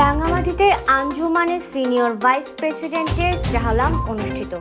রাঙামাটিতে আঞ্জুমানের senior vice প্রেসিডেন্টের জাহালাম অনুষ্ঠিত।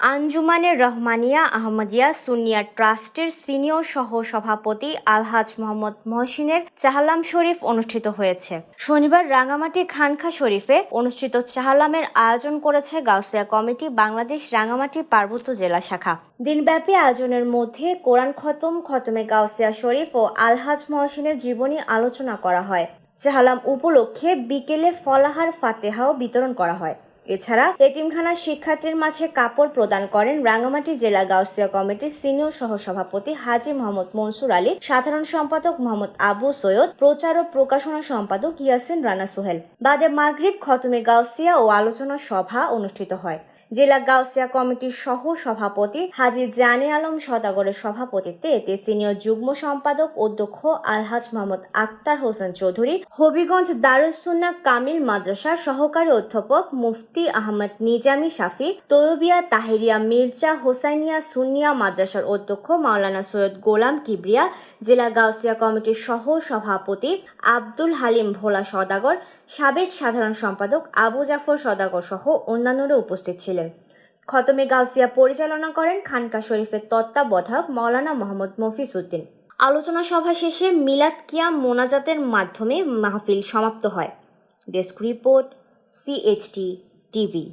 আঞ্জুমানের রহমানিয়া আহমদিয়া সুনিয়া ট্রাস্টের সিনিয়র সহ সভাপতি আলহাজ মোহাম্মদ মহসিনের চাহালাম শরীফ অনুষ্ঠিত হয়েছে। শনিবার রাঙামাটি খানখা শরীফে অনুষ্ঠিত চাহালামের আয়োজন করেছে গাউসিয়া কমিটি বাংলাদেশ রাঙামাটি পার্বত্য জেলা শাখা। দিনব্যাপী আয়োজনের মধ্যে কোরআন খতম, খতমে গাউসিয়া শরীফ ও আলহাজ মহসিনের জীবনী আলোচনা করা হয়। চাহালাম উপলক্ষে বিকেলে ফলাহার ফাতেহাও বিতরণ করা হয়। এছাড়া এতিমখানার শিক্ষার্থীর মাঝে কাপড় প্রদান করেন রাঙ্গামাটি জেলা গাউসিয়া কমিটির সিনিয়র সহসভাপতি হাজি মোহাম্মদ মনসুর আলী, সাধারণ সম্পাদক মোহাম্মদ আবু সৈয়দ, প্রচার ও প্রকাশনা সম্পাদক ইয়াসিন রানা সোহেল। বাদে মাগরিব খতমে গাউসিয়া ও আলোচনা সভা অনুষ্ঠিত হয়। জেলা গাউসিয়া কমিটির সহ সভাপতি হাজি জানে আলম সদাগরের সভাপতিত্বে এতে সিনিয়র যুগ্ম সম্পাদক অধ্যক্ষ আলহাজ মোহাম্মদ আক্তার হোসেন চৌধুরী, হবিগঞ্জ দারুসুন্না কামিল মাদ্রাসার সহকারী অধ্যাপক মুফতি আহমদ নিজামি শাফি তৈয়বিয়া তাহেরিয়া মির্জা হোসাইনিয়া সুনিয়া মাদ্রাসার অধ্যক্ষ মাওলানা সৈয়দ গোলাম কিবরিয়া, জেলা গাউসিয়া কমিটির সহ সভাপতি আব্দুল হালিম ভোলা সদাগর, সাবেক সাধারণ সম্পাদক আবু জাফর সদাগর সহ অন্যান্যরা উপস্থিত ছিলেন। খতমে গাউসিয়া পরিচালনা করেন খানকা শরীফের তত্ত্বাবধায়ক মৌলানা মোহাম্মদ মফিজ উদ্দিন। আলোচনা সভা শেষে মিলাদ কিয়াম মোনাজাতের মাধ্যমে মাহফিল সমাপ্ত হয়। Desk report CHT TV